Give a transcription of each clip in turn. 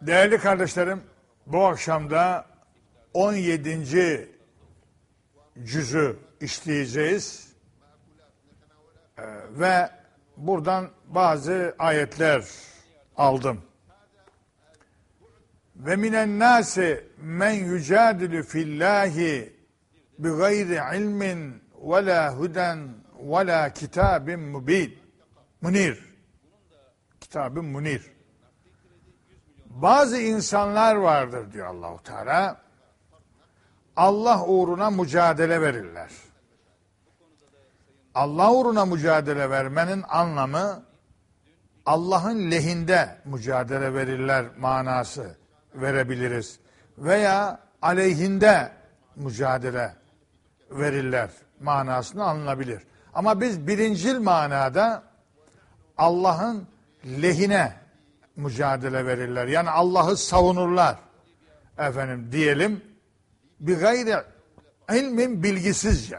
Değerli kardeşlerim, bu akşam da 17. cüzü işleyeceğiz. Ee, ve buradan bazı ayetler aldım. Ve minen nasi men yücadilu fillahi bi gayri ilmin ve la huden ve la kitabin mubin. Munir. Kitabın munir. Bazı insanlar vardır diyor Allahu Teala. Allah uğruna mücadele verirler. Allah uğruna mücadele vermenin anlamı Allah'ın lehinde mücadele verirler manası verebiliriz. Veya aleyhinde mücadele verirler manasını alınabilir. Ama biz birincil manada Allah'ın lehine mücadele verirler. Yani Allah'ı savunurlar. Efendim diyelim bir gayri ilmin bilgisizce.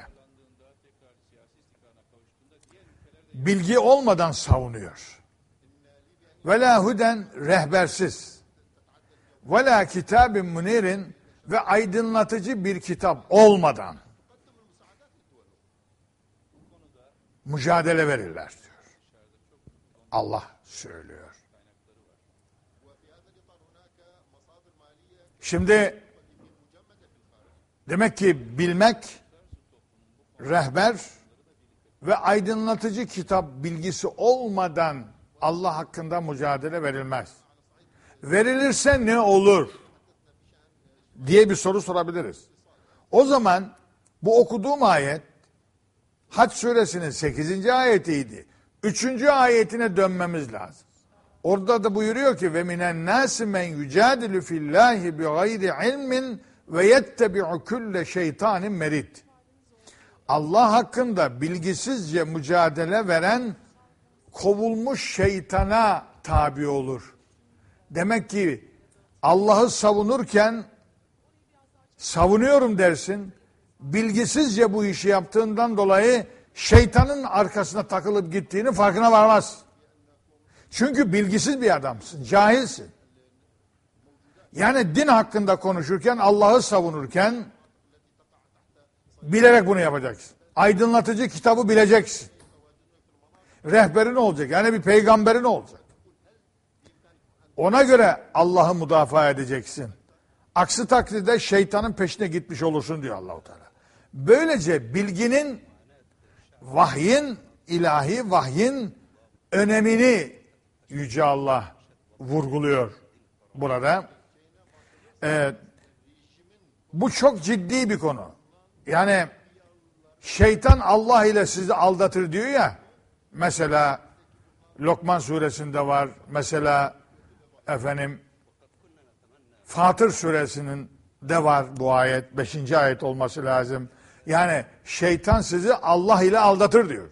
Bilgi olmadan savunuyor. Ve la huden rehbersiz. Ve la kitabin munirin ve aydınlatıcı bir kitap olmadan mücadele verirler. Allah söylüyor. Şimdi demek ki bilmek, rehber ve aydınlatıcı kitap bilgisi olmadan Allah hakkında mücadele verilmez. Verilirse ne olur? diye bir soru sorabiliriz. O zaman bu okuduğum ayet Haç suresinin 8. ayetiydi. 3. ayetine dönmemiz lazım. Orada da buyuruyor ki ve minen nasi men yücadilu fillahi bi gayri ilmin ve yettebi'u kulle şeytanin merit. Allah hakkında bilgisizce mücadele veren kovulmuş şeytana tabi olur. Demek ki Allah'ı savunurken savunuyorum dersin. Bilgisizce bu işi yaptığından dolayı şeytanın arkasına takılıp gittiğini farkına varmaz. Çünkü bilgisiz bir adamsın, cahilsin. Yani din hakkında konuşurken, Allah'ı savunurken bilerek bunu yapacaksın. Aydınlatıcı kitabı bileceksin. Rehberin olacak. Yani bir peygamberin olacak. Ona göre Allah'ı müdafaa edeceksin. Aksi takdirde şeytanın peşine gitmiş olursun diyor Allahu Teala. Böylece bilginin vahyin, ilahi vahyin önemini Yüce Allah vurguluyor burada. Ee, bu çok ciddi bir konu. Yani şeytan Allah ile sizi aldatır diyor ya. Mesela Lokman suresinde var. Mesela efendim Fatır suresinin de var bu ayet. Beşinci ayet olması lazım. Yani şeytan sizi Allah ile aldatır diyor.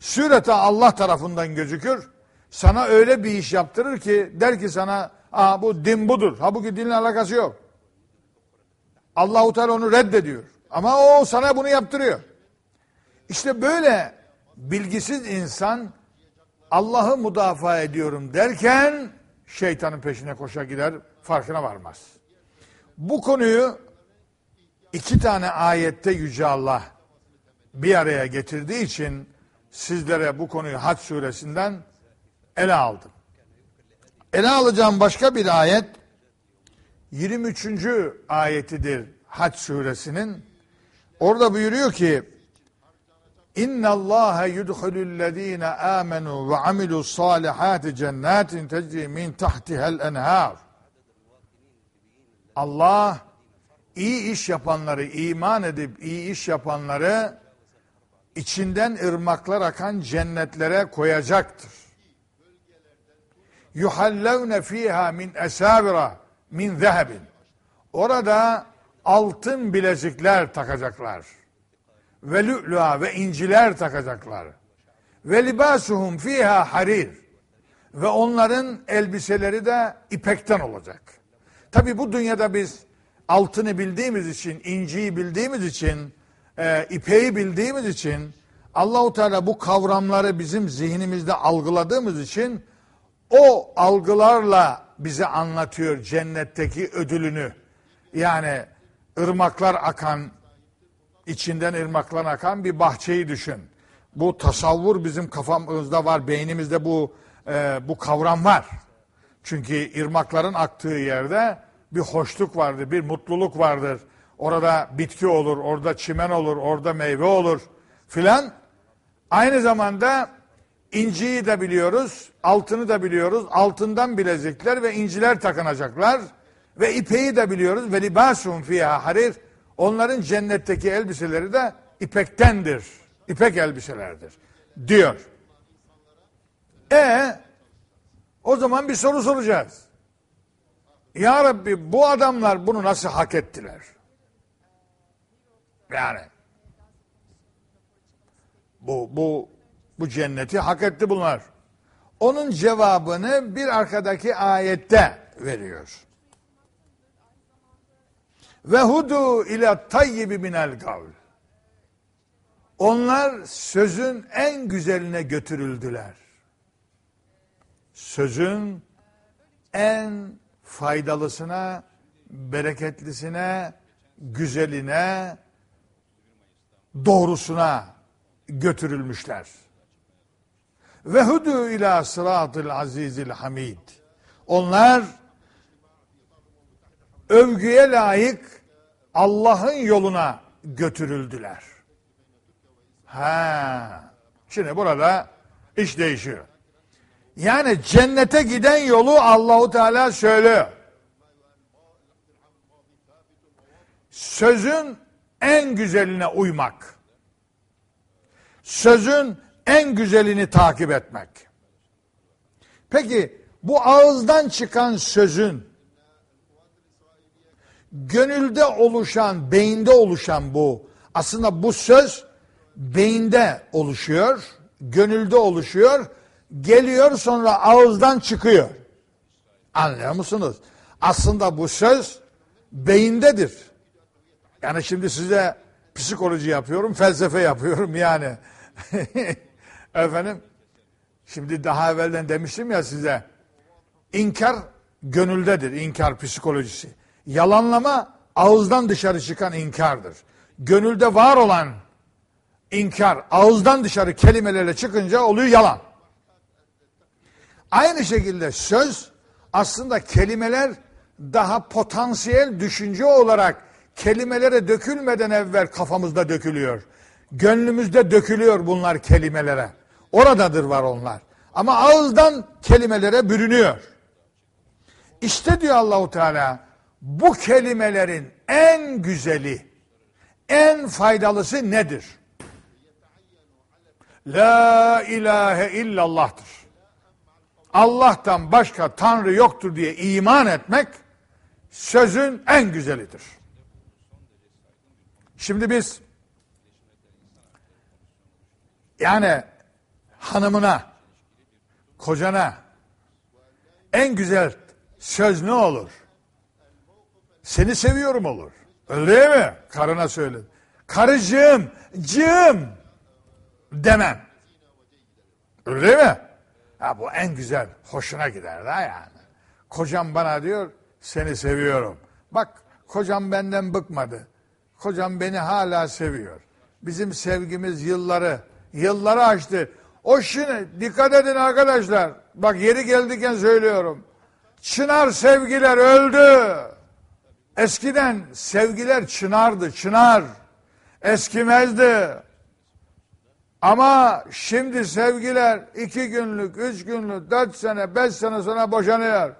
Surete Allah tarafından gözükür. Sana öyle bir iş yaptırır ki der ki sana Aa, bu din budur. Halbuki dinle alakası yok. Allahu Teala onu reddediyor. Ama o sana bunu yaptırıyor. İşte böyle bilgisiz insan Allah'ı müdafaa ediyorum derken şeytanın peşine koşa gider farkına varmaz. Bu konuyu iki tane ayette Yüce Allah bir araya getirdiği için sizlere bu konuyu Hac suresinden ele aldım. Ele alacağım başka bir ayet 23. ayetidir Hac suresinin. Orada buyuruyor ki İnna Allah yudhulullezine amenu ve amilu salihati cennetin tecri min tahtiha'l enhar. Allah iyi iş yapanları, iman edip iyi iş yapanları içinden ırmaklar akan cennetlere koyacaktır. Yuhallevne fiha min esavira min zehebin. Orada altın bilezikler takacaklar. Ve lü'lü'a ve inciler takacaklar. Ve libasuhum fiha harir. Ve onların elbiseleri de ipekten olacak. Tabi bu dünyada biz altını bildiğimiz için, inciyi bildiğimiz için, e, ipeği bildiğimiz için Allahu Teala bu kavramları bizim zihnimizde algıladığımız için o algılarla bize anlatıyor cennetteki ödülünü. Yani ırmaklar akan, içinden ırmaklar akan bir bahçeyi düşün. Bu tasavvur bizim kafamızda var, beynimizde bu e, bu kavram var. Çünkü ırmakların aktığı yerde bir hoşluk vardır, bir mutluluk vardır. Orada bitki olur, orada çimen olur, orada meyve olur filan. Aynı zamanda inciyi de biliyoruz, altını da biliyoruz. Altından bilezikler ve inciler takınacaklar. Ve ipeği de biliyoruz. Ve libasun fiha harir. Onların cennetteki elbiseleri de ipektendir. İpek elbiselerdir. Diyor. E o zaman bir soru soracağız. Ya Rabbi bu adamlar bunu nasıl hak ettiler? Yani bu bu bu cenneti hak etti bunlar. Onun cevabını bir arkadaki ayette veriyor. Ve hudu ila tayyibi minel gavl. Onlar sözün en güzeline götürüldüler. Sözün en faydalısına, bereketlisine, güzeline, doğrusuna götürülmüşler. Ve hudu ila sıratıl azizil hamid. Onlar övgüye layık Allah'ın yoluna götürüldüler. Ha. Şimdi burada iş değişiyor. Yani cennete giden yolu Allahu Teala söylüyor. Sözün en güzeline uymak. Sözün en güzelini takip etmek. Peki bu ağızdan çıkan sözün gönülde oluşan, beyinde oluşan bu aslında bu söz beyinde oluşuyor, gönülde oluşuyor, geliyor sonra ağızdan çıkıyor. Anlıyor musunuz? Aslında bu söz beyindedir. Yani şimdi size psikoloji yapıyorum, felsefe yapıyorum yani. Efendim, şimdi daha evvelden demiştim ya size, inkar gönüldedir, inkar psikolojisi. Yalanlama ağızdan dışarı çıkan inkardır. Gönülde var olan inkar ağızdan dışarı kelimelerle çıkınca oluyor yalan. Aynı şekilde söz aslında kelimeler daha potansiyel düşünce olarak kelimelere dökülmeden evvel kafamızda dökülüyor. Gönlümüzde dökülüyor bunlar kelimelere. Oradadır var onlar. Ama ağızdan kelimelere bürünüyor. İşte diyor Allahu Teala bu kelimelerin en güzeli, en faydalısı nedir? La ilahe illallah'tır. Allah'tan başka Tanrı yoktur diye iman etmek sözün en güzelidir. Şimdi biz yani hanımına, kocana en güzel söz ne olur? Seni seviyorum olur. Öyle değil mi? Karına söyle. Karıcığım, cığım demem. Öyle değil mi? Ha, bu en güzel, hoşuna gider da yani. Kocam bana diyor, seni seviyorum. Bak, kocam benden bıkmadı. Kocam beni hala seviyor. Bizim sevgimiz yılları, yılları aştı. O şimdi, dikkat edin arkadaşlar. Bak yeri geldikken söylüyorum. Çınar sevgiler öldü. Eskiden sevgiler çınardı, çınar. Eskimezdi. Ama şimdi sevgiler iki günlük, üç günlük, dört sene, beş sene sonra boşanıyor.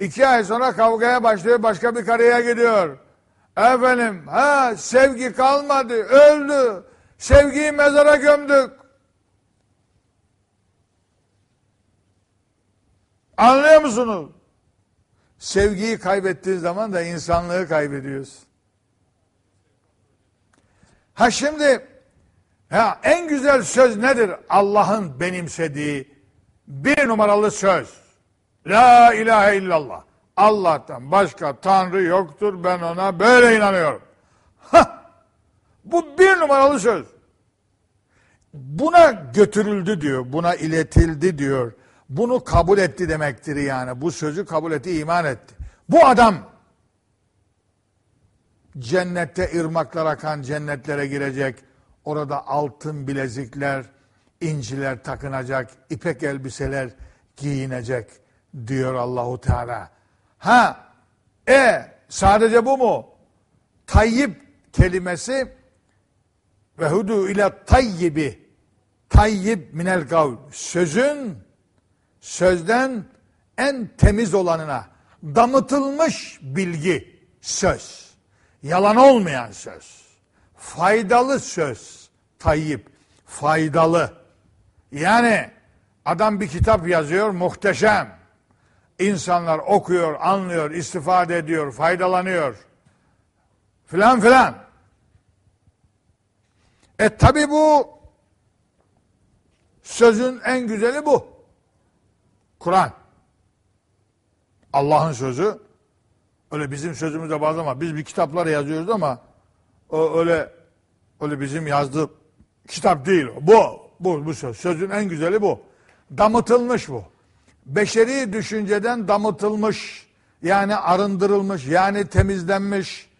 İki ay sonra kavgaya başlıyor, başka bir karıya gidiyor. Efendim, ha sevgi kalmadı, öldü. Sevgiyi mezara gömdük. Anlıyor musunuz? Sevgiyi kaybettiğin zaman da insanlığı kaybediyorsun. Ha şimdi ya en güzel söz nedir? Allah'ın benimsediği bir numaralı söz. La ilahe illallah. Allah'tan başka Tanrı yoktur. Ben ona böyle inanıyorum. Hah, bu bir numaralı söz. Buna götürüldü diyor. Buna iletildi diyor. bunu kabul etti demektir yani. Bu sözü kabul etti, iman etti. Bu adam cennette ırmaklar akan cennetlere girecek. Orada altın bilezikler, inciler takınacak, ipek elbiseler giyinecek diyor Allahu Teala. Ha, e sadece bu mu? Tayyip kelimesi ve hudu ile tayyibi tayyib minel kavl sözün sözden en temiz olanına damıtılmış bilgi söz yalan olmayan söz faydalı söz tayyip faydalı yani adam bir kitap yazıyor muhteşem insanlar okuyor anlıyor istifade ediyor faydalanıyor filan filan e tabi bu sözün en güzeli bu. Kur'an. Allah'ın sözü. Öyle bizim sözümüzde bazı ama biz bir kitaplar yazıyoruz ama o öyle öyle bizim yazdığı kitap değil. Bu bu bu söz. Sözün en güzeli bu. Damıtılmış bu. Beşeri düşünceden damıtılmış yani arındırılmış yani temizlenmiş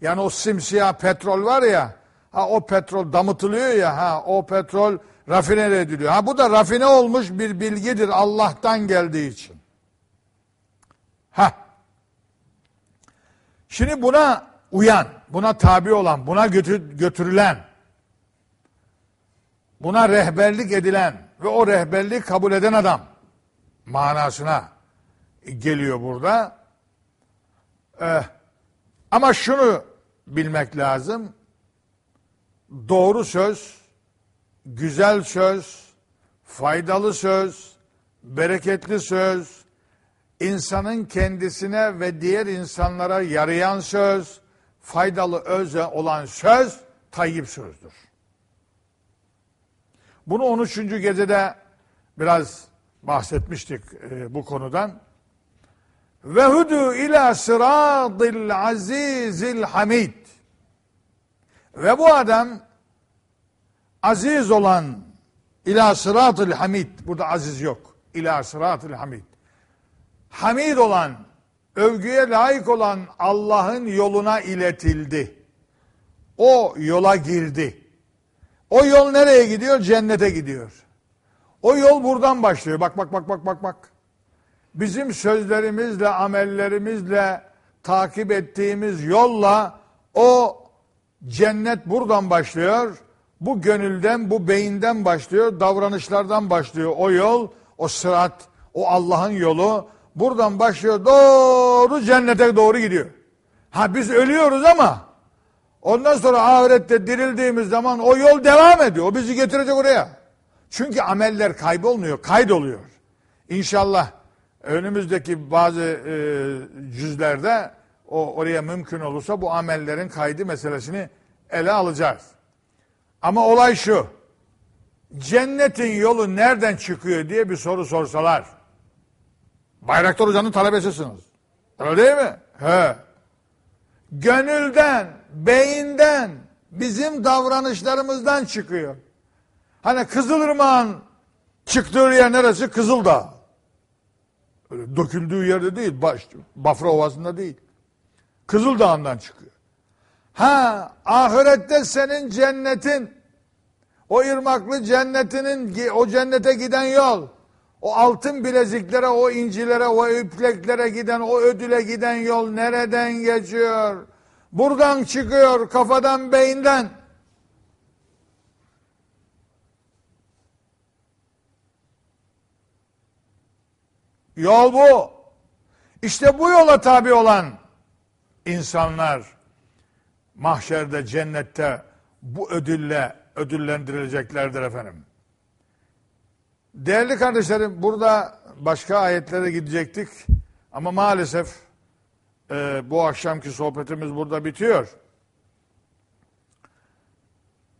yani o simsiyah petrol var ya Ha o petrol damıtılıyor ya ha o petrol rafine ediliyor. Ha bu da rafine olmuş bir bilgidir Allah'tan geldiği için. Ha. Şimdi buna uyan, buna tabi olan, buna götür, götürülen, buna rehberlik edilen ve o rehberliği kabul eden adam manasına geliyor burada. Ee, ama şunu bilmek lazım doğru söz, güzel söz, faydalı söz, bereketli söz, insanın kendisine ve diğer insanlara yarayan söz, faydalı öze olan söz tayyip sözdür. Bunu 13. gecede biraz bahsetmiştik e, bu konudan. Ve hudu ila sıradil azizil hamid. Ve bu adam aziz olan ila sıratıl hamid. Burada aziz yok. İla sıratıl hamid. Hamid olan, övgüye layık olan Allah'ın yoluna iletildi. O yola girdi. O yol nereye gidiyor? Cennete gidiyor. O yol buradan başlıyor. Bak bak bak bak bak bak. Bizim sözlerimizle, amellerimizle takip ettiğimiz yolla o Cennet buradan başlıyor. Bu gönülden, bu beyinden başlıyor. Davranışlardan başlıyor. O yol, o sırat, o Allah'ın yolu buradan başlıyor. Doğru cennete doğru gidiyor. Ha biz ölüyoruz ama ondan sonra ahirette dirildiğimiz zaman o yol devam ediyor. O bizi getirecek oraya. Çünkü ameller kaybolmuyor, kaydoluyor. İnşallah önümüzdeki bazı e, cüzlerde o oraya mümkün olursa bu amellerin kaydı meselesini ele alacağız. Ama olay şu. Cennetin yolu nereden çıkıyor diye bir soru sorsalar. Bayraktar Hoca'nın talebesisiniz. Öyle değil mi? He. Gönülden, beyinden, bizim davranışlarımızdan çıkıyor. Hani Kızılırmak'ın çıktığı yer neresi? Kızıldağ. Öyle döküldüğü yerde değil, baş, Bafra Ovası'nda değil. Kızıldağ'ından çıkıyor. Ha ahirette senin cennetin o ırmaklı cennetinin o cennete giden yol o altın bileziklere, o incilere, o ipleklere giden, o ödüle giden yol nereden geçiyor? Buradan çıkıyor, kafadan, beyinden. Yol bu. İşte bu yola tabi olan insanlar mahşerde, cennette bu ödülle ödüllendirileceklerdir efendim. Değerli kardeşlerim burada başka ayetlere gidecektik ama maalesef e, bu akşamki sohbetimiz burada bitiyor.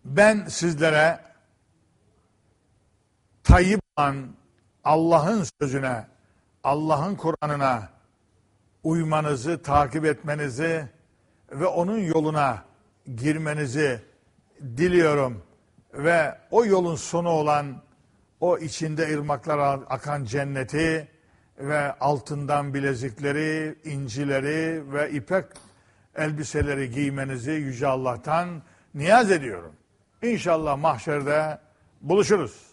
Ben sizlere tayyip olan Allah'ın sözüne, Allah'ın Kur'an'ına uymanızı, takip etmenizi ve onun yoluna girmenizi diliyorum ve o yolun sonu olan o içinde ırmaklar akan cenneti ve altından bilezikleri, incileri ve ipek elbiseleri giymenizi Yüce Allah'tan niyaz ediyorum. İnşallah mahşerde buluşuruz.